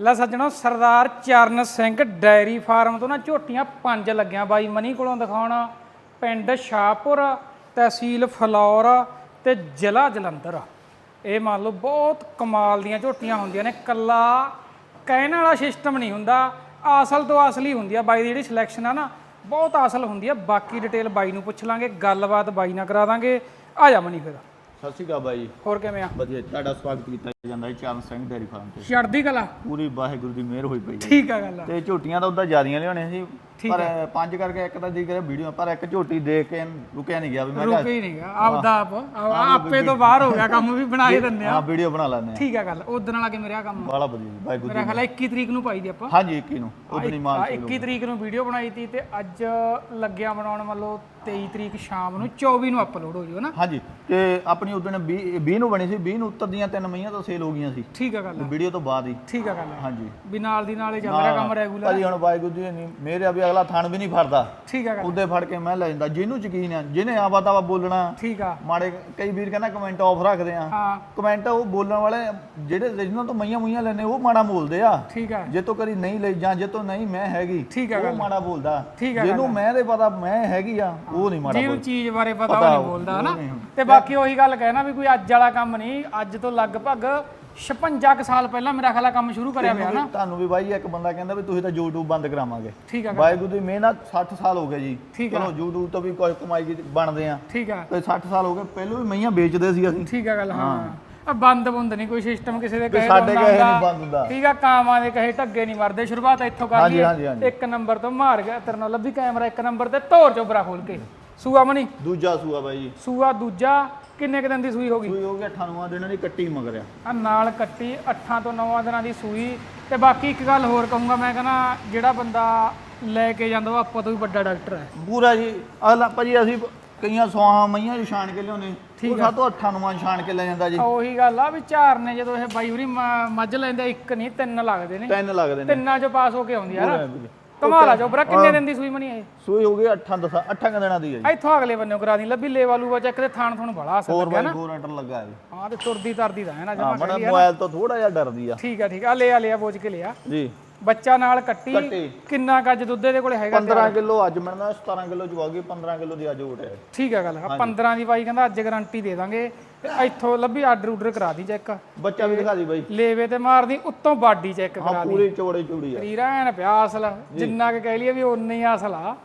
ਲੈ ਸੱਜਣੋ, ਸਰਦਾਰ Charan Singh dairy farm ਤੋਂ ਨਾ ਝੋਟੀਆਂ ਪੰਜ ਲੱਗੀਆਂ। ਬਾਈ ਮਨੀ ਕੋਲੋਂ ਦਿਖਾਉਣਾ, ਪਿੰਡ ਸ਼ਾਹਪੁਰ, ਤਹਿਸੀਲ ਫਲੌਰ ਤੇ ਜ਼ਿਲ੍ਹਾ ਜਲੰਧਰ। ਇਹ ਮੰਨ ਲਓ ਬਹੁਤ ਕਮਾਲ ਦੀਆਂ ਝੋਟੀਆਂ ਹੁੰਦੀਆਂ ਨੇ। ਕੱਲਾ ਕਹਿਣ ਵਾਲਾ ਸਿਸਟਮ ਨਹੀਂ ਹੁੰਦਾ। ਅਸਲ ਤੋਂ ਅਸਲੀ ਹੁੰਦੀ ਆ। ਬਾਈ ਦੀ ਜਿਹੜੀ ਸਿਲੈਕਸ਼ਨ ਆ ਨਾ, ਬਹੁਤ ਅਸਲ ਹੁੰਦੀ ਆ। ਬਾਕੀ ਡਿਟੇਲ ਬਾਈ ਨੂੰ ਪੁੱਛ ਲਾਂਗੇ। ਗੱਲਬਾਤ ਬਾਈ ਨਾਲ ਕਰਾ ਦਾਂਗੇ। ਆ ਜਾ ਮਨੀ ਫਿਰ। ਸਤਿ ਸ਼੍ਰੀ ਅਕਾਲ ਬਾਈ। ਹੋਰ ਕਿਵੇਂ ਆ? ਵਧੀਆ ਤੁਹਾਡਾ ਸਵਾਗਤ ਕੀਤਾ ਜਾਂਦਾ ਹੈ ਚਰਨ ਸਿੰਘ ਡੇਅਰੀ ਫਾਰਮ ਤੇ। ਚੜ੍ਹਦੀ ਕਲਾ। ਪੂਰੀ ਵਾਹਿਗੁਰੂ ਦੀ ਮਿਹਰ ਹੋਈ ਪਈ ਹੈ। ਠੀਕ ਆ ਗੱਲ ਆ। ਤੇ ਝੋਟੀਆਂ ਤਾਂ ਉਦਾਂ ਜ਼ਿਆਦੀਆਂ ਲਿਆਉਣੀਆਂ ਸੀ। ਪਰ ਪੰਜ ਕਰਕੇ ਇੱਕ ਤਾਂ ਦੀ ਕਰੇ ਵੀਡੀਓ ਪਰ ਇੱਕ ਝੋਟੀ ਦੇਖ ਕੇ ਰੁਕਿਆ ਨਹੀਂ ਗਿਆ ਵੀ ਮੈਂ ਰੁਕੇ ਹੀ ਨਹੀਂਗਾ ਆਪਦਾ ਆਪ ਆ- ਆਪੇ ਤੋਂ ਬਾਹਰ ਹੋ ਗਿਆ ਕੰਮ ਵੀ ਬਣਾ ਹੀ ਦਿੰਦੇ ਆ। ਹਾਂ ਵੀਡੀਓ ਬਣਾ ਲੈਂਦੇ ਆ। ਠੀਕ ਆ ਗੱਲ ਉਦੋਂ ਨਾਲ ਕਿ ਮੇਰਾ ਕੰਮ। ਬਾਲਾ ਵਧੀਆ ਜੀ, ਵਾਹਿਗੁਰੂ ਮੇਰਾ ਖਿਆਲ ਆ 21 ਤਰੀਕ ਨੂੰ ਪਾਈ ਦੀ ਆਪਾਂ। ਹਾਂਜੀ 21 ਨੂੰ ਉਦਣੀ ਮਾਲ ਆ 21 ਤਰੀਕ ਨੂੰ ਵੀਡੀਓ ਬਣਾਈ ਤੀ ਤੇ ਅੱਜ ਲੱਗਿਆ ਬਣਾਉਣ ਮੰਨ ਲਓ 23 ਤਰੀਕ ਸ਼ਾਮ ਨੂੰ 24 ਨੂੰ ਅਪਲੋਡ ਹੋ ਜੂ ਨਾ। ਹਾਂਜੀ ਤੇ ਆਪਣੀ ਉਦਣ 20 20 ਨੂੰ ਬਣੀ ਸੀ 20 ਨੂੰ ਉੱਤਰਦੀਆਂ ਤਿੰਨ ਮਈਆਂ ਤਾਂ ਸੇਲ ਹੋ ਗਈਆਂ ਸੀ। ਠੀਕ ਆ ਗੱਲ ਵੀਡੀਓ ਤੋਂ ਬਾਅਦ ਹੀ। ਠੀਕ ਆ ਗੱਲ ਹਾਂਜੀ। ਵੀ ਨਾਲ ਦੀ ਨਾਲ ਹੀ ਚੱਲ ਰਿਹਾ ਕੰਮ ਰੈਗੂਲਰ ਭਾਜੀ ਹੁਣ ਵਾਹਿਗੁਰੂ ਜੀ ਨਹੀਂ ਮੇਰੇ ਵੀ ਅਗਲਾ ਥਣ ਵੀ ਨਹੀਂ ਫੜਦਾ। ਠੀਕ ਗੱਲ। ਉਹਦੇ ਫੜ ਕੇ ਮੈਂ ਲੈ ਜਾਂਦਾ। ਜਿਹਨੂੰ ਯਕੀਨ ਆ ਜਿਹਨੇ ਆਵਾ ਤਾਵਾ ਬੋਲਣਾ। ਠੀਕ ਆ। ਮਾੜੇ ਕਈ ਵੀਰ ਕਹਿੰਦਾ ਕਮੈਂਟ ਆਫ ਰੱਖਦੇ ਆ। ਹਾਂ। ਕਮੈਂਟ ਉਹ ਬੋਲਣ ਵਾਲੇ ਜਿਹੜੇ ਜਿਹਨਾਂ ਤੋਂ ਮਈਆਂ ਮੁਈਆਂ ਲੈਣੇ ਉਹ ਮਾੜਾ ਬੋਲਦੇ ਆ। ਠੀਕ ਆ। ਜੇ ਤੋਂ ਕਰੀ ਨਹੀਂ ਲਈ ਜਾਂ ਜੇ ਤੋਂ ਨਹੀਂ ਮੈਂ ਹੈਗੀ। ਠੀਕ ਆ ਉਹ ਮਾੜਾ ਬੋਲਦਾ। ਜਿਹਨੂੰ ਮੈਂ ਦੇ ਪਤਾ ਮੈਂ ਹੈਗੀ ਆ ਉਹ ਨਹੀਂ ਮਾੜਾ ਜਿਹਨੂੰ ਚੀਜ਼ ਬਾਰੇ ਪਤਾ ਉਹ ਨਹੀਂ ਬੋਲਦਾ ਹਨਾ। ਤੇ ਬਾਕੀ ਉਹੀ ਗੱਲ ਕਹਿਣਾ ਵੀ ਕੋਈ ਅੱਜ ਵਾਲਾ ਕੰਮ ਨਹੀਂ ਅੱਜ ਤੋਂ ਲਗਭਗ 56 ਕੁ ਸਾਲ ਪਹਿਲਾਂ ਮੇਰਾ ਖਿਆਲ ਆ ਕੰਮ ਸ਼ੁਰੂ ਕਰਿਆ ਪਿਆ ਨਾ। ਤੁਹਾਨੂੰ ਵੀ ਬਾਈ ਇੱਕ ਬੰਦਾ ਕਹਿੰਦਾ ਵੀ ਤੁਸੀਂ ਤਾਂ YouTube ਬੰਦ ਕਰਾਵਾਂਗੇ। ਠੀਕ ਆ ਗੱਲ, ਵਾਹਿਗੁਰੂ ਦੀ ਮਿਹਨਤ 60 ਸਾਲ ਹੋ ਗਏ ਜੀ। ਠੀਕ ਆ। ਚਲੋ YouTube ਤੋਂ ਵੀ ਕੋਈ ਕਮਾਈ ਕੀ- ਬਣਦੇ ਆ। ਠੀਕ ਆ। ਤੇ 60 ਸਾਲ ਹੋ ਗਏ ਪਹਿਲਾਂ ਵੀ ਮਈਆਂ ਵੇਚਦੇ ਸੀ ਅਸੀਂ। ਠੀਕ ਆ ਗੱਲ ਹਾਂ। ਆ ਬੰਦ ਬੁੰਦ ਨਹੀਂ ਕੋਈ ਸਿਸਟਮ ਕਿਸੇ ਦੇ ਕਹੇ ਸਾਡੇ ਤੋਂ ਕਹੇ। ਨਹੀਂ ਬੰਦ ਹੁੰਦਾ। ਠੀਕ ਆ ਕਾਮਾਂ ਦੇ ਕਹੇ ਢੱਗੇ ਨਹੀਂ ਮਰਦੇ। ਸ਼ੁਰੂਆਤ ਇੱਥੋਂ ਕਰ ਹਾਂਜੀ, ਹਾਂਜੀ, ਲਈਏ। ਹਾਂਜੀ। ਇੱਕ ਨੰਬਰ ਤੋਂ ਮਾਰ ਗਿਆ। ਤੇਰੇ ਨਾਲ ਲੱਭੀ ਕੈਮਰਾ ਇੱਕ ਨੰਬਰ ਤੇ ਧੋਰ ਚੋਬਰਾ ਖੋਲ ਕੇ। ਸੂਆ ਮਣੀ? ਦੂਜਾ ਸੂਆ ਬਾਈ ਜੀ। ਸੂਆ ਦੂਜਾ ਕਿੰਨੇ ਕੁ ਦਿਨ ਦੀ ਸੂਈ ਹੋ ਗਈ? ਸੂਈ ਹੋ ਗਿਆ 98 ਦਿਨਾਂ ਦੀ ਕੱਟੀ ਮਗਰਿਆ ਆ। ਨਾਲ ਕੱਟੀ 8 ਤੋਂ 9 ਦਿਨਾਂ ਦੀ ਸੂਈ। ਤੇ ਬਾਕੀ ਇੱਕ ਗੱਲ ਹੋਰ ਕਹੂੰਗਾ ਮੈਂ ਕਹਿੰਦਾ ਜਿਹੜਾ ਬੰਦਾ ਲੈ ਕੇ ਜਾਂਦਾ ਉਹ ਆਪਾਂ ਤੋਂ ਵੀ ਵੱਡਾ ਡਾਕਟਰ ਹੈ। ਪੂਰਾ ਜੀ ਅਗਲਾ ਭਾਜੀ ਅਸੀਂ ਕਈਆਂ ਸਵਾਹਾਂ ਮਈਆਂ ਛਾਣ ਕੇ ਲਿਆਉਂਦੇ। ਉਹ ਸਾਤੋਂ 98 ਛਾਣ ਕੇ ਲੈ ਜਾਂਦਾ ਜੀ। ਉਹੀ ਗੱਲ ਆ ਵੀ ਚਾਰ ਨੇ ਜਦੋਂ ਇਹ ਬਾਈ ਹੋਰੀ ਮੱਝ ਲੈਂਦੇ ਇੱਕ ਨਹੀਂ ਤਿੰਨ ਲੱਗਦੇ ਨੇ। ਤਿੰਨ ਲੱਗਦੇ ਨੇ। ਤਿੰਨਾਂ ਚੋਂ ਪਾਸ ਹੋ ਕੇ ਆਉਂਦੀ ਯਾਰ। ਕਮਾਲ ਆ ਜੋਬਰਾ ਕਿੰਨੇ ਦਿਨ ਦੀ ਸੂਈ ਮਣੀ ਇਹ? ਸੂਈ ਹੋ ਗਈ 8 10 8 ਦਿਨਾਂ ਦੀ ਹੈ ਜੀ। ਇੱਥੋਂ ਅਗਲੇ ਬੰਨੇ ਕਰਾ ਦੀ ਲੱਭੀ ਲੇਵਾ ਲੂਵਾ ਚੱਕ ਤੇ ਥਾਣ ਥਣ ਬੜਾ ਅਸਰ 4x4 ਐਂਟਰ ਲੱਗਾ ਹੈ ਹਾਂ ਤੇ ਤੁਰਦੀ ਤਰਦੀ ਦਾ ਹੈ ਨਾ ਜਮਾ ਮੋਬਾਈਲ ਤੋਂ ਥੋੜਾ ਜਿਹਾ ਡਰਦੀ ਆ। ਠੀਕ ਆ ਠੀਕ ਆ ਆ ਲਿਆ ਲਿਆ ਬੋਝ ਕੇ ਲਿਆ। ਜੀ। ਬੱਚਾ ਨਾਲ ਕੱਟੀ ਕੱਟੀ। ਕਿੰਨਾ ਕੱਜ ਦੁੱਧ ਇਹਦੇ ਕੋਲੇ ਹੈਗਾ 15 ਕਿਲੋ ਅੱਜ ਮਿਲਣਾ 17 ਕਿਲੋ ਚਵਾਗੀ 15 ਕਿਲੋ ਦੀ ਅੱਜ ਓਟ ਹੈ। ਠੀਕ ਆ ਗੱਲ ਆ 15 ਦੀ ਬਾਈ ਕਹਿੰਦਾ ਅੱਜ ਗਾਰੰਟੀ ਦੇ ਦਾਂਗੇ। ਤੇ ਇੱਥੋਂ ਲੱਭੀ ਆਰਡਰ ਉਡਰ ਕਰਾ ਦੀ ਚੈੱਕ ਬੱਚਾ ਵੀ ਦਿਖਾ ਦੀ ਬਾਈ। ਲੇਵੇ ਤੇ ਮਾਰਦੀ ਉੱਤੋਂ ਬਾਡੀ ਚੈੱਕ ਹਾਂ ਕਰਾ ਦੀ। ਪੂਰੀ ਚੌੜੇ ਚੂੜੀ ਆ। ਰੀਰਾ ਐਨ ਪਿਆ ਅਸਲ ਜਿੰਨਾ ਕਿ ਕਹਿ ਲਈਏ ਵੀ ਉਨਾ ਹੀ ਅਸਲ ਆ।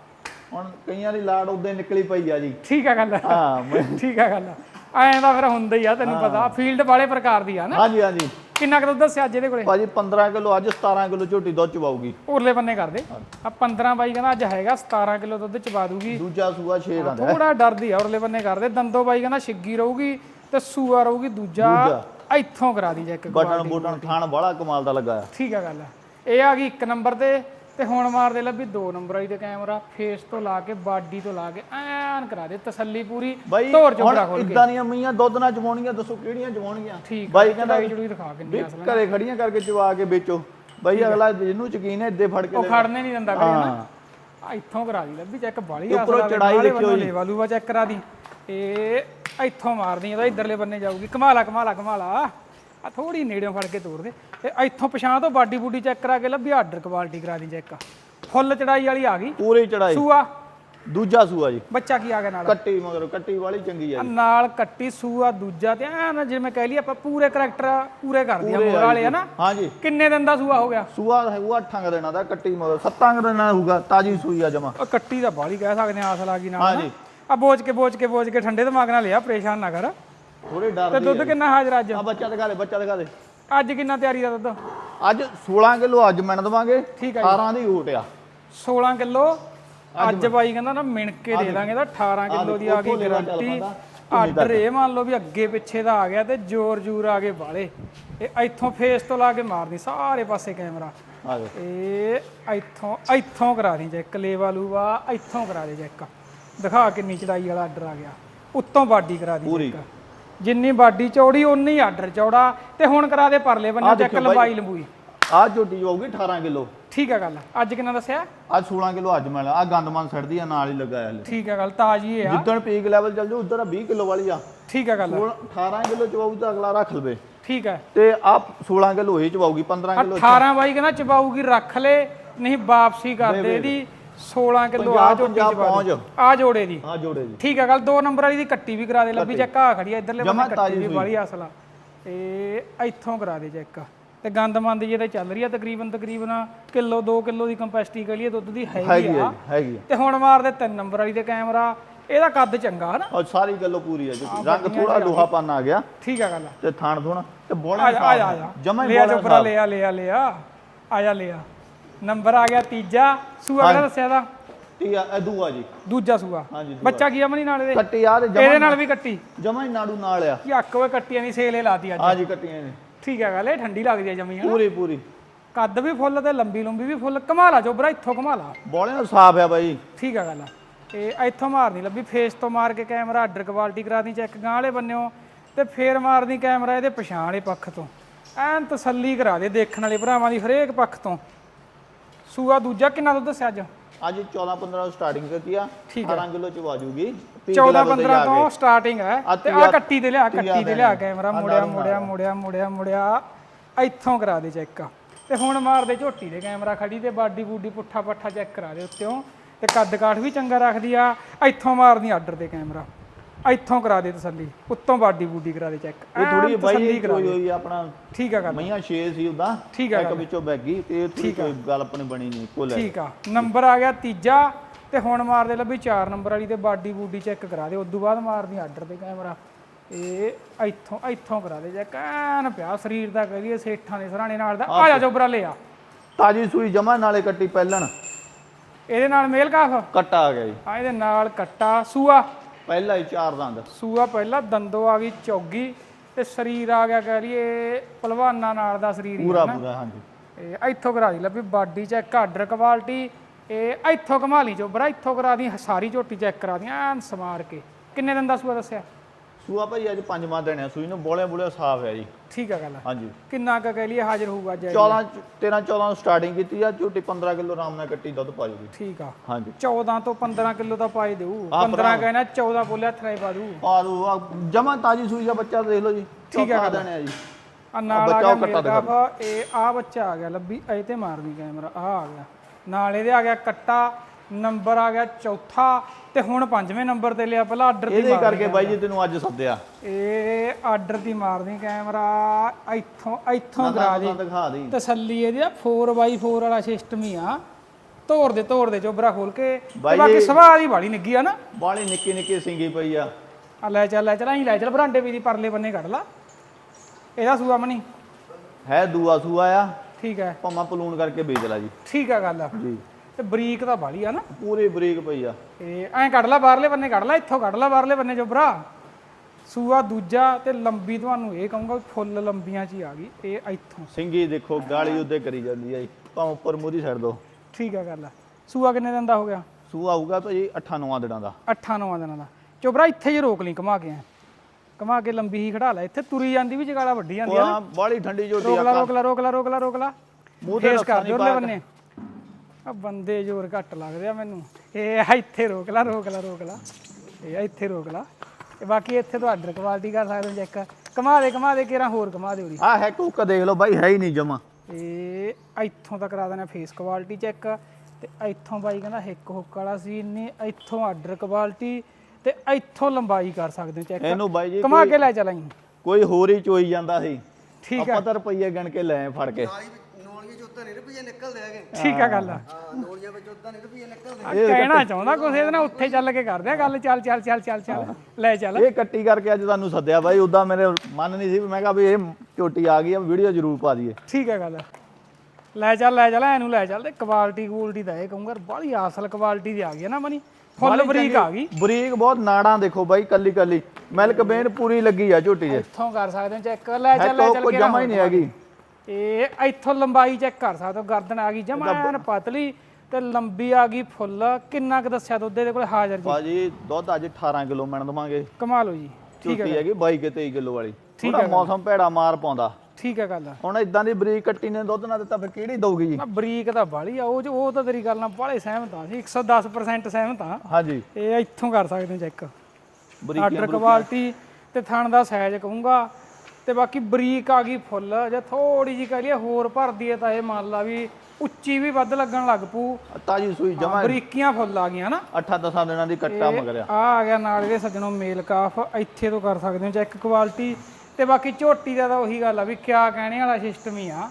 ਹੁਣ ਕਈਆਂ ਦੀ ਲਾੜ ਉਦੋਂ ਨਿਕਲੀ ਪਈ ਆ ਜੀ। ਠੀਕ ਆ ਗੱਲ। ਹਾਂ ਮੈਂ- ਠੀਕ ਆ ਗੱਲ। ਐਂ ਦਾ ਫਿਰ ਹੁੰਦਾ ਹੀ ਆ ਤੈਨੂੰ ਪਤਾ ਫੀਲਡ ਵਾਲੇ ਪ੍ਰਕਾਰ ਦੀ ਆ ਨਾ। ਹਾਂਜੀ ਹਾਂਜੀ। ਕਿੰਨਾ ਕੁ ਦੁੱਧ ਦੱਸਿਆ ਅੱਜ ਇਹਦੇ ਕੋਲੇ? ਭਾਜੀ 15 ਕਿਲੋ ਅੱਜ 17 ਕਿਲੋ ਝੋਟੀ ਦੁੱਧ ਚਵਾਉਗੀ ਉਰਲੇ ਬੰਨੇ ਕਰਦੇ ਆ 15 ਬਾਈ ਕਹਿੰਦਾ ਅੱਜ ਹੈਗਾ 17 ਕਿਲੋ ਦੁੱਧ ਚਵਾ ਦੂਗੀ। ਦੂਜਾ ਸੂਆ 6 ਦਾ। ਥੋੜਾ ਡਰਦੀ ਆ ਉਰਲੇ ਬੰਨੇ ਕਰਦੇ ਦੰਦੋ ਬਾਈ ਕਹਿੰਦਾ ਛਿੱਗੀ ਰਹੂਗੀ ਤੇ ਸੂਆ ਰਹੂਗੀ ਦੂਜਾ। ਇੱਥੋਂ ਕਰਾ ਦੀ ਚੈੱਕ ਬਟਨ ਬੂਟਨ ਥਾਣ ਬੜਾ ਕਮਾਲ ਦਾ ਲੱਗਾ ਠੀਕ ਆ ਗੱਲ। ਇਹ ਆ ਗਈ ਇੱਕ ਨੰਬਰ ਤੇ। ਤੇ ਹੁਣ ਮਾਰਦੇ ਲੱਭੀ ਦੋ ਨੰਬਰ ਵਾਲੀ ਤੇ ਕੈਮਰਾ ਫੇਸ ਤੋਂ ਲਾ ਕੇ ਬਾਡੀ ਤੋਂ ਲਾ ਕੇ ਐਨ ਕਰਾ ਦੇ ਤਸੱਲੀ ਪੂਰੀ ਧੋਰ ਹੁਣ ਖੋਲ ਕੇ। ਇਦਾਂ ਦੀਆਂ ਮਈਆਂ ਦੁੱਧ ਨਾਲ ਚਵਾਉਣਗੀਆਂ ਦੱਸੋ ਕਿਹੜੀਆਂ ਚਵਾਉਣਗੀਆਂ ਠੀਕ ਬਾਈ ਕਹਿੰਦਾ ਚੜੂਈ ਦਿਖਾ ਕੇ ਘਰੇ ਖੜੀਆਂ ਕਰਕੇ ਚਵਾ ਕੇ ਵੇਚੋ। ਬਾਈ ਅਗਲਾ ਜਿਹਨੂੰ ਯਕੀਨ ਹੈ ਇੱਦੇ ਫੜ ਕੇ ਉਹ ਖੜਨੇ ਨਹੀਂ ਦਿੰਦਾ ਕਰੇ ਨਾ ਆ ਇੱਥੋਂ ਕਰਾ ਦੀ ਲੱਭੀ ਚੈੱਕ ਬਾਲੀ ਉੱਪਰੋਂ ਚੜਾਈ ਦੇਖਿਓ ਜੀ। ਲੈਵਾ ਲੂਵਾ ਚੈੱਕ ਕਰਾ ਦੀ। ਇਹ ਇੱਥੋਂ ਮਾਰਦੀ ਇਹਦਾ ਇਧਰਲੇ ਬੰਨੇ ਜਾਊਗੀ। ਕਮਾਲਾ ਕਮਾਲਾ ਕਮਾਲਾ ਆ ਥੋੜੀ ਨੇੜਿਓਂ ਫੜ ਕੇ ਤੋੜ ਦੇ। ਤੇ ਇੱਥੋਂ ਪਛਾਂ ਤੋਂ ਬਾਡੀ ਬੂਡੀ ਚੈੱਕ ਕਰਾ ਕੇ ਲੱਭੀ ਆਰਡਰ ਕੁਆਲਿਟੀ ਕਰਾ ਦੀ ਚੈੱਕ। ਫੁੱਲ ਚੜਾਈ ਵਾਲੀ ਆ ਗਈ। ਪੂਰੀ ਚੜਾਈ। ਸੂਆ? ਦੂਜਾ ਸੂਆ ਜੀ। ਬੱਚਾ ਕੀ ਆ ਗਿਆ ਨਾਲ? ਕੱਟੀ ਮਗਰ ਕੱਟੀ ਵਾਲੀ ਚੰਗੀ ਆ ਜੀ। ਨਾਲ ਕੱਟੀ ਸੂਆ ਦੂਜਾ ਤੇ ਐਨ ਜਿਵੇਂ ਕਹਿ ਲਈ ਆਪਾਂ ਪੂਰੇ ਕਰੈਕਟਰ ਪੂਰੇ ਕਰਦੀ ਆ ਪੂਰੇ ਮੋਰ ਵਾਲੇ ਆ ਨਾ? ਹਾਂਜੀ ਕਿੰਨੇ ਦਿਨ ਦਾ ਸੂਆ ਹੋ ਗਿਆ? ਸੂਆ ਹੈਗਾ 8 ਦਿਨਾਂ ਦਾ ਕੱਟੀ ਮਗਰ 7 ਦਿਨਾਂ ਦਾ ਹੋਊਗਾ ਤਾਜੀ ਸੂਈ ਆ ਜਮਾ। ਉਹ ਕੱਟੀ ਦਾ ਬਾਲੀ ਕਹਿ ਸਕਦੇ ਆਸ ਲੱਗੀ ਨਾਲ ਹਾਂਜੀ ਆ ਬੋਝ ਕੇ ਬੋਝ ਕੇ ਬੋਝ ਕੇ ਠੰਡੇ ਦਿਮਾਗ ਨਾਲ ਲਿਆ ਪਰੇਸ਼ਾਨ ਨਾ ਕਰ। ਥੋੜੇ ਤੇ ਡਰਦੀ ਦੁੱਧ ਕਿੰਨਾ ਹਾਜ਼ਰ ਅੱਜ? ਆ ਬੱਚਾ ਦਿਖਾ ਦੇ ਬੱਚਾ ਦਿਖਾ ਦੇ। ਅੱਜ ਕਿੰਨਾ ਤਿਆਰੀ ਦਾ ਦੁੱਧ? ਅੱਜ 16 ਕਿਲੋ ਅੱਜ ਮਿਣ ਦਵਾਂਗੇ। ਠੀਕ ਆ 18 ਦੀ ਊਟ ਆ। 16 ਕਿਲੋ ਅੱਜ ਬਾਈ ਕਹਿੰਦਾ ਨਾ ਮਿਣ ਕੇ ਦੇ ਦਾਂਗੇ ਤਾਂ 18 ਕਿਲੋ ਦੀ ਆ ਗਈ ਗਾਰੰਟੀ। ਆਰਡਰ ਇਹ ਮੰਨ ਲਓ ਵੀ ਅੱਗੇ ਪਿੱਛੇ ਦਾ ਆ ਗਿਆ ਤੇ ਜ਼ੋਰ ਜ਼ੂਰ ਆ ਗਏ ਵਾਲੇ। ਇਹ ਇੱਥੋਂ ਫੇਸ ਤੋਂ ਲਾ ਕੇ ਮਾਰਦੀ ਸਾਰੇ ਪਾਸੇ ਕੈਮਰਾ। ਇਹ ਇੱਥੋਂ ਇੱਥੋਂ ਕਰਾ ਦੀ ਚੈੱਕ ਲੇਵਾ ਲੂਵਾ ਇੱਥੋਂ ਕਰਾ ਦੇ ਚੈੱਕ। ਦਿਖਾ ਕਿੰਨੀ ਚੜਾਈ ਵਾਲਾ ਆਰਡਰ ਆ ਗਿਆ। ਉੱਤੋਂ ਬਾਡੀ ਕਰਾ ਦੀ ਪੂਰੀ। ਜਿੰਨੀ ਬਾਡੀ ਚੌੜੀ ਉਨੀ ਆਰਡਰ ਚੌੜਾ। ਤੇ ਹੁਣ ਕਰਾ ਦੇ ਪਰਲੇ ਬੰਨੇ ਚੈੱਕ ਲੰਬਾਈ ਲੰਬੂਈ। ਆ ਝੋਟੀ ਹੋਊਗੀ 18 ਕਿਲੋ। ਠੀਕ ਆ ਗੱਲ। ਅੱਜ ਕਿੰਨਾ ਦੱਸਿਆ? ਅੱਜ 16 ਕਿਲੋ ਅੱਜ ਮਿਲ ਆ ਗੰਦਮਨ ਸੜਦੀ ਆ ਨਾਲ ਹੀ ਲੱਗਾ ਹਲੇ। ਠੀਕ ਆ ਗੱਲ ਤਾਜੀ ਆ। ਜਿੱਦਣ ਪੀਕ ਲੈਵਲ ਚੱਲ ਜਾਊ ਉਧਰ 20 ਕਿਲੋ ਵਾਲੀ ਆ। ਠੀਕ ਆ ਗੱਲ। 16 18 ਕਿਲੋ ਚਵਾਊ ਤਾਂ ਅਗਲਾ ਰੱਖ ਲਵੇ। ਠੀਕ ਹੈ ਤੇ ਆ 16 ਕਿਲੋ ਇਹ ਚਵਾਉਗੀ 15 ਕਿਲੋ 18 ਬਾਈ ਕਹਿੰਦਾ ਚਬਾਊਗੀ ਰੱਖ ਲੈ। ਨਹੀਂ ਵਾਪਸੀ ਕਰ ਦੇ। ਇਹਦੀ। 16 ਕਿਲੋ ਆ ਝੋਟੀ ਪੰਜਾਬ ਪਹੁੰਚ। ਆ ਜੋੜੇ ਦੀ। ਹਾਂ ਜੋੜੇ ਜੀ ਠੀਕ ਹੈ ਗੱਲ ਦੋ ਨੰਬਰ ਵਾਲੀ ਦੀ ਕੱਟੀ ਵੀ ਕਰਾ ਦੇ ਲੱਭੀ ਚੈੱਕ ਆ ਖੜੀ ਆ ਇਧਰਲੇ ਬੰਨੇ ਕੱਟੀ ਵੀ। ਵਾਲੀ ਅਸਲਾ ਇਹ ਇੱਥੋਂ ਕਰਾ ਦੇ ਚੈੱਕ। ਤੇ ਗੰਦ ਮੰਦ ਜਿਹਦੇ ਚੱਲ ਰਹੀ ਆ ਤਕਰੀਬਨ ਤਕਰੀਬਨ ਕਿਲੋ 2 ਕਿਲੋ ਦੀ ਕੰਪੈਸਿਟੀ ਕਹ ਲਈਏ ਦੁੱਧ ਦੀ ਹੈਗੀ ਆ। ਜੀ, ਹੈਗੀ ਤੇ ਹੁਣ ਮਾਰਦੇ ਤਿੰਨ ਨੰਬਰ ਵਾਲੀ ਤੇ ਕੈਮਰਾ। ਇਹਦਾ ਕੱਦ ਚੰਗਾ ਹਨਾ? ਔਰ ਸਾਰੀ ਗੱਲੋ ਪੂਰੀ ਹੈ ਜੀ। ਰੰਗ ਥੋੜਾ ਲੋਹਾਪਨ ਆ ਗਿਆ। ਠੀਕ ਆ ਗੱਲ ਤੇ ਥਾਣ ਥੋਣਾ ਤੇ ਬੋਲੇ ਆ ਜਾ ਆ ਜਾ ਆ ਜਾ। ਜਮਾ ਹੀ ਬੋਲੇ ਲਿਆ ਲਿਆ ਲਿਆ। ਆ ਜਾ ਲਿਆ। ਨੰਬਰ ਆ ਗਿਆ ਤੀਜਾ। ਸੂਆ ਕਿਹੜਾ ਦੱਸਿਆ ਦਾ ਤੀ ਆ ਦੂਆ ਜੀ। ਦੂਜਾ ਸੂਆ। ਹਾਂਜੀ ਦੂਆ। ਬੱਚਾ ਕੀ ਅਮਨੀ ਨਾਲ ਇਹਦੇ? ਕੱਟੀ ਆ ਤੇ ਇਹਦੇ ਜਮਾ ਨਾਲ ਵੀ ਕੱਟੀ। ਜਮਾ ਹੀ ਨਾੜੂ ਨਾਲ ਆ। ਯੱਕ ਓਏ ਕੱਟੀਆਂ ਦੀ ਸੇਲੇ ਲਾਤੀ ਅੱਜ। ਜੀ ਕੱਟੀਆਂ ਨੇ। ਠੀਕ ਹੈ ਗੱਲ ਇਹ ਠੰਡੀ ਲੱਗਦੀ ਹੈ ਜਮੀ ਹਨਾ? ਪੂਰੀ ਪੂਰੀ। ਕੱਦ ਵੀ ਫੁੱਲ ਤੇ ਲੰਬੀ ਲੰਬੀ ਵੀ ਫੁੱਲ। ਕਮਾਲਾ ਚੋਬਰਾ ਇੱਥੋਂ ਕਮਾਲਾ ਬੋਲੇ ਨਾਲ ਸਾਫ਼ ਆ ਬਾਈ। ਠੀਕ ਹੈ ਗੱਲ ਇਹ ਇੱਥੋਂ ਮਾਰਨੀ ਲੱਭੀ ਫੇਸ ਤੋਂ ਮਾਰ ਕੇ ਕੈਮਰਾ ਆਰਡਰ ਕੁਆਲਿਟੀ ਕਰਾ ਦੀ ਚੈੱਕ ਗਾਂ ਵਾਲੇ ਬੰਨਿਓ। ਤੇ ਫੇਰ ਮਾਰਦੀ ਕੈਮਰਾ ਇਹਦੇ ਪਛਾਣ ਵਾਲੇ ਪੱਖ ਤੋਂ। ਐਨ ਤਸੱਲੀ ਕਰਾ ਦੇ ਦੇਖਣ ਵਾਲੇ ਭਰਾਵਾਂ ਦੀ ਹਰੇਕ ਪੱਖ ਤੋਂ। ਸੂਆ ਦੂਜਾ ਕਿੰਨਾ ਦੁੱਧ ਦੱਸਿਆ ਅੱਜ? ਅੱਜ 14 15 ਸਟਾਰਟਿੰਗ ਕੀਤੀ ਆ ਠੀਕ 18 ਕਿਲੋ ਚ ਵਾਜੂਗੀ 14 15 ਤੋਂ ਸਟਾਰਟਿੰਗ ਹੈ ਤੇ ਆ ਕੱਟੀ ਤੇ ਲਿਆ ਕੱਟੀ ਤੇ। ਲਿਆ ਕੈਮਰਾ ਮੁੜਿਆ ਮੁੜਿਆ ਮੁੜਿਆ ਮੁੜਿਆ ਮੁੜਿਆ ਇੱਥੋਂ ਕਰਾ ਦੇ ਚੈੱਕ ਤੇ ਹੁਣ ਮਾਰਦੇ ਝੋਟੀ ਦੇ ਕੈਮਰਾ ਖੜੀ ਤੇ ਬਾਡੀ ਬੂਡੀ ਪੁੱਠਾ ਪੱਠਾ ਚੈੱਕ ਕਰਾ ਦੇ ਉੱਤੇੋਂ। ਤੇ ਕੱਦ ਕਾਠ ਵੀ ਚੰਗਾ ਰੱਖਦੀ ਆ ਇੱਥੋਂ ਮਾਰਦੀ ਆਰਡਰ ਤੇ ਕੈਮਰਾ। ਇੱਥੋਂ ਕਰਾ ਦੇ ਤਸੱਲੀ ਉੱਤੋਂ ਬਾਡੀ ਬੂਡੀ ਕਰਾ ਦੇ ਚੈੱਕ ਇਹ ਥੋੜੀ ਬਾਈ ਕੋਈ ਦੇ। ਹੋਈ ਆਪਣਾ ਠੀਕ ਆ ਗੱਲ। ਮਈਆਂ 6 ਸੀ ਉਦਾਂ ਠੀਕ ਆ ਇੱਕ। ਵਿੱਚੋਂ ਬੈਗੀ ਤੇ ਇਹ ਕੋਈ ਗੱਲ ਆਪਣੀ ਬਣੀ ਨਹੀਂ ਕੋਲ ਠੀਕ ਆ। ਨੰਬਰ ਆ ਗਿਆ ਤੀਜਾ ਤੇ ਹੁਣ ਮਾਰਦੇ ਲੱਭੀ 4 ਨੰਬਰ ਵਾਲੀ ਤੇ ਬਾਡੀ ਬੂਡੀ ਚੈੱਕ ਕਰਾ ਦੇ ਉਦੋਂ ਬਾਅਦ ਮਾਰਦੀ ਆਰਡਰ ਤੇ ਕੈਮਰਾ ਇਹ ਇੱਥੋਂ ਇੱਥੋਂ ਕਰਾ ਦੇ ਜੇ ਕੈਨ ਪਿਆ ਸਰੀਰ ਦਾ ਕਰੀਏ ਸੇਠਾਂ ਦੇ ਸਰਾਣੇ ਨਾਲ ਦਾ। ਆ ਜਾ ਜੋਬਰਾ ਲਿਆ ਤਾਜੀ ਸੂਈ ਜਮਾ ਨਾਲੇ ਕੱਟੀ ਪਹਿਲਣ। ਇਹਦੇ ਨਾਲ ਮੇਲ ਕਾਫ? ਕੱਟਾ ਆ ਗਿਆ ਜੀ। ਆ ਇਹਦੇ ਨਾਲ ਕੱਟਾ ਸੂਆ। ਪਹਿਲਾ ਹੀ ਚਾਰ ਦੰਦ। ਸੂਆ ਪਹਿਲਾਂ ਦੰਦੋ ਆ ਗਈ ਚੌਗੀ ਤੇ ਸਰੀਰ ਆ ਗਿਆ ਕਹ ਲਈਏ ਪਹਿਲਵਾਨਾਂ ਨਾਲ ਦਾ ਸਰੀਰ ਹੀ ਪੂਰਾ ਪੂਰਾ ਹਾਂਜੀ। ਇਹ ਇੱਥੋਂ ਕਰਾ ਦੀ ਲੱਭੀ ਬਾਡੀ ਚੈੱਕ ਆਰਡਰ ਕੁਆਲਿਟੀ ਇਹ ਇੱਥੋਂ ਕਮਾ ਲਈ ਚੋਬਰਾ ਇੱਥੋਂ ਕਰਾ ਦੀ ਸਾਰੀ ਝੋਟੀ ਚੈੱਕ ਕਰਾ ਦੀ ਐਨ ਸਮਾਰ ਕੇ। ਕਿੰਨੇ ਦਿਨ ਦਾ ਸੂਆ ਦੱਸਿਆ? ਸੂਆ ਭਾਈ ਅੱਜ ਪੰਜਵਾਂ ਦਿਨ ਆ ਸੂਈ ਨੂੰ ਬੋਲੇ ਬੋਲੇ ਸਾਫ਼ ਹੈ ਜੀ। ਠੀਕ ਆ ਗੱਲ ਹਾਂਜੀ। ਕਿੰਨਾ ਕੁ ਕਹਿ ਲਈਏ ਹਾਜ਼ਰ ਹੋਊਗਾ ਅੱਜ 14 ਚ- 13 14 ਸਟਾਰਟਿੰਗ ਕੀਤੀ ਆ ਝੋਟੀ 15 ਕਿਲੋ ਆਰਾਮ ਨਾਲ ਕੱਟੀ ਦੁੱਧ ਪਾ ਜੂਗੀ। ਠੀਕ ਆ। ਹਾਂਜੀ। 14 ਤੋਂ 15 ਕਿਲੋ ਤਾਂ ਪਾਈ ਦੇਊ। ਹਾਂ, 15 ਕਹਿੰਦਾ 14 ਬੋਲਿਆ ਥਰੇ ਪਾ ਦੂ ਆ ਲੋ ਜਮਾ ਤਾਜੀ ਸੂਈ ਦਾ ਬੱਚਾ ਦੇਖ ਲਓ ਜੀ ਠੀਕ ਆ ਗੱਲ। ਹੈ ਜੀ। ਆ ਨਾਲ ਆ ਗਿਆ ਮੇਕਅਪ ਇਹ ਆ ਬੱਚਾ ਆ ਗਿਆ ਲੱਭੀ ਇਹ ਤੇ ਮਾਰਨੀ ਕੈਮਰਾ ਆ ਆ ਗਿਆ। ਨਾਲ ਇਹਦੇ ਆ ਗਿਆ ਕੱਟਾ ਨੰਬਰ ਆ ਗਿਆ ਚੌਥਾ ਤੇ ਹੁਣ ਪੰਜਵੇਂ ਨੰਬਰ ਤੇ ਲਿਆ ਪਹਿਲਾਂ ਆਰਡਰ ਦੀ ਇਹਦੇ ਮਾਰਨੀ ਕਰਕੇ ਬਾਈ ਜੀ ਤੈਨੂੰ ਅੱਜ ਸੱਦਿਆ। ਇਹ ਆਰਡਰ ਦੀ ਮਾਰਦੀ ਕੈਮਰਾ ਇੱਥੋਂ ਇੱਥੋਂ ਕਰਾ ਦੇ। ਤਾਂ ਦਿਖਾ ਦੇ। ਤਸੱਲੀ ਇਹਦੀ ਆ 4x4 ਵਾਲਾ ਸਿਸਟਮ ਹੀ ਆ। ਤੋੜ ਦੇ ਤੋੜ ਦੇ ਚੋਬਰਾ ਖੋਲ ਕੇ। ਬਾਕੀ ਜੀ- ਸਵਾਹ ਦੀ ਬਾੜੀ ਨਿੱਗੀ ਆ ਨਾ। ਬਾਲੀ ਨਿੱਕੀ ਨਿੱਕੀ ਸਿੰਗੀ ਪਈ ਆ। ਆ ਲੈ ਚੱਲ ਲੈ ਚੱਲ ਅਸੀਂ ਲੈ ਚੱਲ ਬਰਾਂਡੇ ਵੀ ਦੀ ਪਰਲੇ ਬੰਨੇ ਕੱਢ ਲਾ। ਇਹਦਾ ਸੂਆ ਮਣੀ ਹੈ ਦੂਆ ਸੂਆ ਆ। ਠੀਕ ਹੈ। ਭਾਵੇਂ ਪਲੂਣ ਕਰਕੇ ਵੇਚ ਲਾ ਜੀ। ਠੀਕ ਆ ਗੱਲ। ਜੀ। ਤੇ ਬਰੀਕ ਤਾਂ ਬਾਲੀ ਆ ਨਾ। ਪੂਰੀ ਬਰੀਕ ਪਈ ਆ। ਇਹ ਐਂ ਕੱਢ ਲਾ ਬਾਹਰਲੇ ਬੰਨੇ ਕੱਢ ਲਾ ਇੱਥੋਂ ਕੱਢ ਲਾ ਬਾਹਰਲੇ ਬੰਨੇ ਚੋਬਰਾ ਸੂਆ ਦੂਜਾ ਤੇ ਲੰਬੀ ਤੁਹਾਨੂੰ ਇਹ ਕਹੂੰਗਾ ਫੁੱਲ ਲੰਬੀਆਂ ਚ ਹੀ ਆ ਗਈ ਇਹ ਇੱਥੋਂ। ਸਿੰਗੀ ਦੇਖੋ ਗਾਲੀ ਉੱਤੇ ਕਰੀ ਜਾਂਦੀ ਆ ਜੀ। ਭਾਵੇਂ ਉੱਪਰ ਮੂਰੀ ਛੱਡ ਦੋ। ਠੀਕ ਆ ਗੱਲ ਸੂਆ ਕਿੰਨੇ ਦਿਨ ਦਾ ਹੋ ਗਿਆ? ਸੂਆ ਆਊਗਾ ਭਾਜੀ 8-9 ਦਿਨਾਂ ਦਾ। 8-9 ਦਿਨਾਂ ਦਾ। ਚੋਬਰਾ ਇੱਥੇ ਜੇ ਰੋਕ ਲਈ ਘਮਾ ਕੇ। ਘਮਾ ਕੇ ਲੰਬੀ ਹੀ ਖੜਾ ਲੈ। ਇੱਥੇ ਤੁਰੀ ਜਾਂਦੀ ਵੀ ਜਗਾਲਾ ਵੱਡੀ ਜਾਂਦੀ ਆ ਬਾਲੀ ਠੰਡੀ ਰੋਕ ਆ ਲਾ ਰੋਕ ਲਾ ਰੋਕ ਲਾ ਰੋਕ ਲਾ ਰੋਕ ਲਾ। ਮੂੰਹ ਤੇ ਕਰ ਬੰਨੇ। ਆ ਬੰਦੇ ਜ਼ੋਰ ਘੱਟ ਲੱਗਦੇ ਆ ਮੈਨੂੰ। ਇਹ ਇੱਥੇ ਰੋਕ ਲਾ ਰੋਕ ਲਾ ਰੋਕ ਲਾ। ਇਹ ਇੱਥੇ ਰੋਕ ਲਾ। ਤੇ ਬਾਕੀ ਇੱਥੇ ਤੋਂ ਆਰਡਰ ਕੁਆਲਿਟੀ ਕਰ ਸਕਦੇ ਹੋ ਚੈੱਕ। ਕਮਾ ਦੇ ਕਮਾ ਦੇ ਕਿਹੜਾ ਹੋਰ ਕਮਾ ਦੇ ਉਰੀ? ਆ ਹੈ ਕੁੱਕ ਦੇਖ ਲਓ ਬਾਈ ਹੈ ਹੀ ਨਹੀਂ ਜਮਾ। ਇਹ ਇੱਥੋਂ ਤੱਕ ਕਰਾ ਦੇਣਾ ਫੇਸ ਕੁਆਲਿਟੀ ਚੈੱਕ ਤੇ ਇੱਥੋਂ ਬਾਈ ਕਹਿੰਦਾ ਹਿੱਕ ਹੁੱਕ ਵਾਲਾ ਸੀ ਨੇ ਇੱਥੋਂ ਆਰਡਰ ਕੁਆਲਿਟੀ ਤੇ ਇੱਥੋਂ ਲੰਬਾਈ ਕਰ ਸਕਦੇ ਹੋ ਚੈੱਕ। ਇਹਨੂੰ ਬਾਈ ਜੀ ਕਮਾ ਕੇ ਲੈ ਚਲਾਈ ਕੋਈ ਹੋਰ ਹੀ ਚੋਈ ਜਾਂਦਾ ਸੀ। ਠੀਕ ਆਪਾਂ ਤਾਂ ਰੁਪਈਏ ਗਿਣ ਕੇ ਲੈ ਆਏ ਫੜ ਕੇ। ਨੋਲੀਆਂ ਚ ਉਦਾਂ ਨਹੀਂ ਰੁਪਈਏ ਨਿਕਲਦੇ ਹੈਗੇ। ਠੀਕ ਆ ਗੱਲ ਹਾਂ ਨੋਲੀਆਂ ਵਿੱਚ ਉਦਾਂ ਨਹੀਂ ਰੁਪਈਏ ਨਿਕਲਦੇ। ਆ ਕਹਿਣਾ ਚਾਹੁੰਦਾ ਕੁਛ ਇਹਦੇ ਨਾਲ ਉੱਥੇ ਚੱਲ ਕੇ ਕਰਦੇ ਆ ਗੱਲ ਚੱਲ ਚੱਲ ਚੱਲ ਚੱਲ ਚੱਲ ਲੈ ਚੱਲ। ਇਹ ਕੱਟੀ ਕਰਕੇ ਅੱਜ ਤੁਹਾਨੂੰ ਸੱਦਿਆ ਬਾਈ ਉਦਾਂ ਮੇਰੇ ਮਨ ਨਹੀਂ ਸੀ ਵੀ ਮੈਂ ਕਿਹਾ ਵੀ ਇਹ ਝੋਟੀ ਆ ਗਈ ਆ ਵੀਡੀਓ ਜ਼ਰੂਰ ਪਾ ਦਈਏ। ਠੀਕ ਹੈ ਗੱਲ ਲੈ ਚੱਲ ਲੈ ਚੱਲ ਐਨੂੰ ਲੈ ਚੱਲ ਤੇ ਕੁਆਲਿਟੀ ਕੁਆਲਿਟੀ ਦਾ ਇਹ ਕਹੂੰਗਾ ਬਾਹਲੀ ਅਸਲ ਕੁਆਲਿਟੀ ਦੀ ਆ ਗਈ ਹੈ ਨਾ ਮਨੀ ਫੁੱਲ ਬਰੀਕ ਆ ਗਈ। ਬਰੀਕ ਬਹੁਤ ਨਾੜਾਂ ਦੇਖੋ ਬਾਈ ਕੱਲੀ ਕੱਲੀ ਮਿਲਕ ਬੇਨ ਪੂਰੀ ਲੱਗੀ ਆ ਝੋਟੀ 'ਚ। ਇੱਥੋਂ ਕਰ ਸਕਦੇ ਹੋ ਚੈੱਕ ਲੈ ਚੱਲ ਲੈ ਚੱਲ ਕੋ ਕੇ ਜਮਾ ਹੀ ਨਹੀਂ ਹੈਗੀ। ਇਹ ਇੱਥੋਂ ਲੰਬਾਈ ਚੈੱਕ ਕਰ ਸਕਦੇ ਹੋ ਗਰਦਨ ਆ ਗਈ ਜਮਾ ਐਨ ਪਤਲੀ ਤੇ ਲੰਬੀ ਆ ਗਈ ਫੁੱਲ। ਕਿੰਨਾ ਕੁ ਦੱਸਿਆ ਦੁੱਧ ਇਹਦੇ ਕੋਲ ਹਾਜ਼ਰ ਜੀ? ਬਾਜੀ ਦੁੱਧ ਅੱਜ 18 ਕਿਲੋ ਮਿਣ ਦਵਾਂਗੇ। ਕਮਾ ਲਓ ਜੀ। ਝੋਟੀ ਹੈਗੀ 22 ਕੇ 23 ਕਿਲੋ ਵਾਲੀ। ਥੋੜਾ ਮੌਸਮ ਭੈੜਾ ਮਾਰ ਪਾਉਂਦਾ। ਠੀਕ ਹੈ ਗੱਲ ਹੁਣ ਇਦਾਂ ਦੀ ਬਰੀਕ ਕੱਟੀ ਨੇ ਦੁੱਧ ਨਾ ਦਿੱਤਾ ਫਿਰ ਕਿਹੜੀ ਦਊਗੀ ਜੀ? ਨਾ ਬਰੀਕ ਤਾਂ ਬਾਲੀ ਆ ਉਹ ਉਹ ਤਾਂ ਤੇਰੀ ਗੱਲ ਨਾਲ ਬਾਲੇ ਸਹਿਮਤ ਆ ਸੀ 110% ਸਹਿਮਤ ਆ। ਹਾਂਜੀ। ਇਹ ਇੱਥੋਂ ਕਰ ਸਕਦੇ ਹੋ ਚੈੱਕ ਬਰੀਕ ਆਰਡਰ ਕੁਆਲਿਟੀ ਤੇ ਥਣ ਦਾ ਸਾਈਜ਼ ਕਹੂੰਗਾ ਤੇ ਬਾਕੀ ਬਰੀਕ ਆ ਗਈ ਫੁੱਲ ਜੇ ਥੋੜੀ ਜੀ ਕਹ ਲਈਏ ਹੋਰ ਭਰਦੀ ਹੈ ਤਾਂ ਇਹ ਮੰਨ ਲਾ ਵੀ ਉੱਚੀ ਵੀ ਵੱਧ ਲੱਗਣ ਲੱਗ ਪੂ ਤਾਜੀ ਸੂਈ ਜਮਾ ਬਰੀਕੀਆਂ ਫੁੱਲ ਆ ਗਈਆਂ ਨਾ 8-10 ਦਿਨਾਂ ਦੀ ਕੱਟਾ ਮਗਰਿਆ। ਆ ਆ ਗਿਆ ਨਾਲ ਇਹਦੇ ਸੱਜਣੋਂ ਮੇਲ ਕਾਫ ਇੱਥੇ ਤੋਂ ਕਰ ਸਕਦੇ ਹੋ ਚੈੱਕ ਕੁਆਲਿਟੀ ਤੇ ਬਾਕੀ ਝੋਟੀ ਦਾ ਤਾਂ ਉਹੀ ਗੱਲ ਆ ਵੀ ਕਿਆ ਕਹਿਣੇ ਵਾਲਾ ਸਿਸਟਮ ਹੀ ਆ।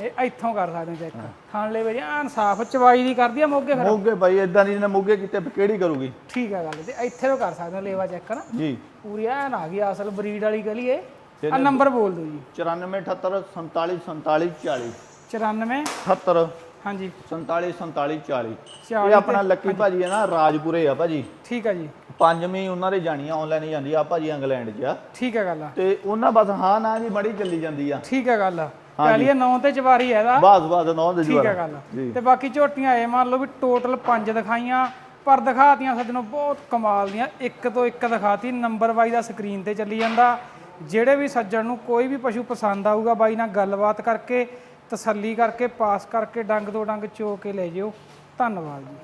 ਇਹ ਇੱਥੋਂ ਕਰ ਸਕਦੇ ਹੋ ਚੈੱਕ ਖਾਣ ਲੈ ਵੀ ਐਨ ਸਾਫ਼ ਚਵਾਈ ਦੀ ਕਰਦੀ ਆ ਮੋਗੇ ਫਿਰ। ਮੋਗੇ ਭਾਈ ਇਦਾਂ ਦੀ ਜਿਹਨੇ ਮੋਗੇ ਕੀਤੇ ਕਿਹੜੀ ਕਰੂਗੀ? ਠੀਕ ਆ ਗੱਲ ਤੇ ਇੱਥੇ ਤੋਂ ਕਰ ਸਕਦੇ ਹੋ ਲੇਵਾ ਚੈੱਕ ਨਾ ਜੀ। ਪੂਰੀ ਐਨ ਆ ਗਈ ਅਸਲ ਬਰੀਡ ਵਾਲੀ ਗਲੀ ਇਹ। ਆ ਨੰਬਰ ਬੋਲ ਦਿਓ ਜੀ। 9478 47 47 40 94 78 ਹਾਂਜੀ। 47 47 40 40 ਇਹ ਆਪਣਾ ਲੱਕੀ ਭਾਜੀ ਹੈ ਨਾ ਰਾਜਪੁਰੇ ਆ ਭਾਜੀ। ਠੀਕ ਆ ਜੀ। ਪੰਜਵੀਂ ਉਹਨਾਂ ਦੇ ਜਾਣੀ ਆ ਆਨਲਾਈਨ ਜਾਂਦੀ ਆ। ਭਾਜੀ ਇੰਗਲੈਂਡ 'ਚ ਆ। ਠੀਕ ਆ ਗੱਲ ਤੇ ਉਹਨਾਂ ਬਸ ਹਾਂ ਨਾ ਜੀ ਮੜੀ ਚੱਲੀ ਜਾਂਦੀ ਆ। ਠੀਕ ਆ ਗੱਲ ਕਹ ਲਈਏ 9 ਤੇ ਚਵਾਰੀ ਹੈ ਇਹਦਾ। ਬਾਸ ਬਾਸ ਨੌ ਦੇ ਠੀਕ ਆ ਜਵਾਰ। ਗੱਲ ਤੇ ਬਾਕੀ ਝੋਟੀਆਂ ਇਹ ਮੰਨ ਲਓ ਵੀ ਟੋਟਲ 5 ਦਿਖਾਈਆਂ ਪਰ ਦਿਖਾਤੀਆਂ ਸੱਜਣੋਂ ਬਹੁਤ ਕਮਾਲ ਦੀਆਂ। ਇੱਕ ਤੋਂ ਇੱਕ ਦਿਖਾਤੀ ਨੰਬਰ ਵਾਈ ਦਾ ਸਕਰੀਨ ਤੇ ਚੱਲੀ ਜਾਂਦਾ। ਜਿਹੜੇ ਵੀ ਸੱਜਣ ਨੂੰ ਕੋਈ ਵੀ ਪਸ਼ੂ ਪਸੰਦ ਆਊਗਾ ਬਾਈ ਨਾਲ ਗੱਲਬਾਤ ਕਰਕੇ ਤਸੱਲੀ ਕਰਕੇ ਪਾਸ ਕਰਕੇ ਡੰਗ ਤੋਂ ਡੰਗ ਚੋ ਕੇ ਲੈ ਜਿਓ। ਧੰਨਵਾਦ ਜੀ।